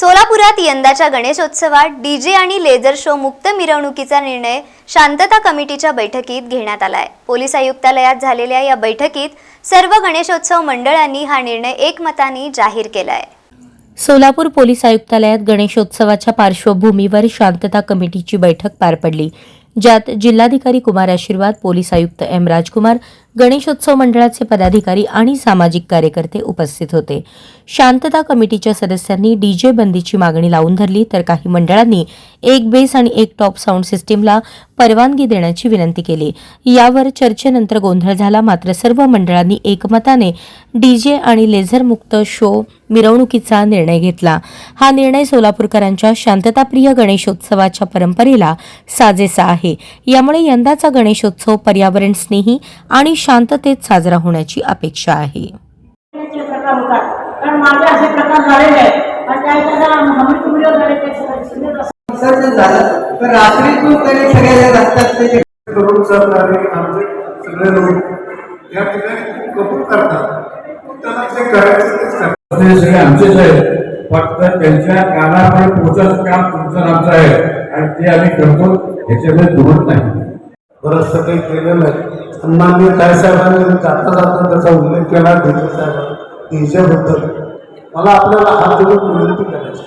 सोलापुरात यंदाच्या गणेशोत्सवात डीजे आणि लेझर शो मुक्त मिरवणुकीचा निर्णय शांतता कमिटीच्या बैठकीत घेण्यात आलाय. पोलीस आयुक्तालयात झालेल्या या बैठकीत सर्व गणेशोत्सव मंडळांनी हा निर्णय एकमताने जाहीर केलाय. सोलापूर पोलीस आयुक्तालयात गणेशोत्सवाच्या पार्श्वभूमीवर शांतता कमिटीची बैठक पार पडली. ज्यात जिल्हाधिकारी कुमार आशीर्वाद पोलीस आयुक्त एम राजकुमार गणेशोत्सव मंडळाचे पदाधिकारी आणि सामाजिक कार्यकर्ते उपस्थित होते. शांतता कमिटीच्या सदस्यांनी डीजे बंदीची मागणी लावून धरली तर काही मंडळांनी एक बेस आणि एक टॉप साऊंड सिस्टीमला परवानगी देण्याची विनंती केली. यावर चर्चेनंतर गोंधळ झाला. मात्र सर्व मंडळांनी एकमताने डीजे आणि लेझरमुक्त शो मिरवणुकीचा निर्णय घेतला. हा निर्णय सोलापूरकरांच्या शांतताप्रिय गणेशोत्सवाच्या परंपरेला साजेसा आहे. यामुळे यंदाचा गणेशोत्सव पर्यावरण स्नेही आणि शांततेत साजरा होण्याची अपेक्षा आहे. त्याच्या या ठिकाणी कबूल करतात. हे आमचेच फक्त कानापर्यंत पोहोचायचं काम तुमचं आमचं आहे. आणि ते आम्ही करतो ह्याच्यामध्ये दुमत नाही. बरंचसं काही केलेलं आहे सन्माननीय काय साहेबांनी जाता जाता त्याचा उल्लेख केला ढेरे साहेबांनी. याच्याबद्दल मला आपल्याला हात जोडून विनंती करायची